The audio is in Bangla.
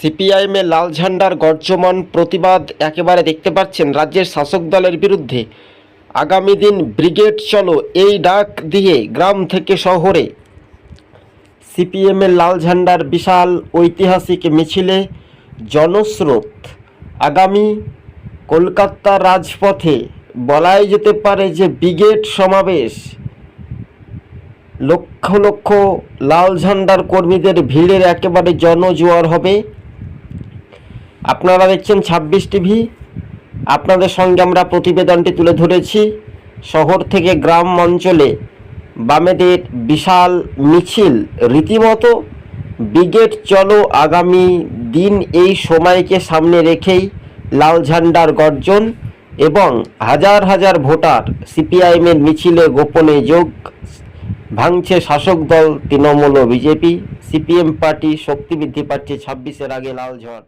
সিপিআইএমে লাল ঝান্ডার গর্জমান প্রতিবাদ একেবারে দেখতে পাচ্ছেন রাজ্যের শাসক দলের বিরুদ্ধে। আগামী দিন ব্রিগেড চলো, এই ডাক দিয়ে গ্রাম থেকে শহরে। সিপিএমের লাল ঝান্ডার বিশাল ঐতিহাসিক মিছিলে জনস্রোত। আগামী কলকাতা রাজপথে বলাই যেতে পারে যে ব্রিগেড সমাবেশ। লক্ষ লক্ষ লাল ঝান্ডার কর্মীদের ভিড়ের একেবারে জনজোয়ার হবে। আপনারা দেখছেন ছাব্বিশ টিভি। আপনাদের সঙ্গে আমরা প্রতিবেদনটি তুলে ধরেছি। শহর থেকে গ্রাম অঞ্চলে বামেদের বিশাল মিছিল। রীতিমতো ব্রিগেড, চলো আগামী দিন এই সময়কে সামনে রেখেই লাল ঝান্ডার গর্জন এবং হাজার হাজার ভোটার সিপিআইএমের মিছিলে গোপনে যোগ। ভাঙছে শাসক দল তৃণমূল ও বিজেপি। সিপিএম পার্টি শক্তি বৃদ্ধি পাচ্ছে ছাব্বিশের আগে লাল ঝড়।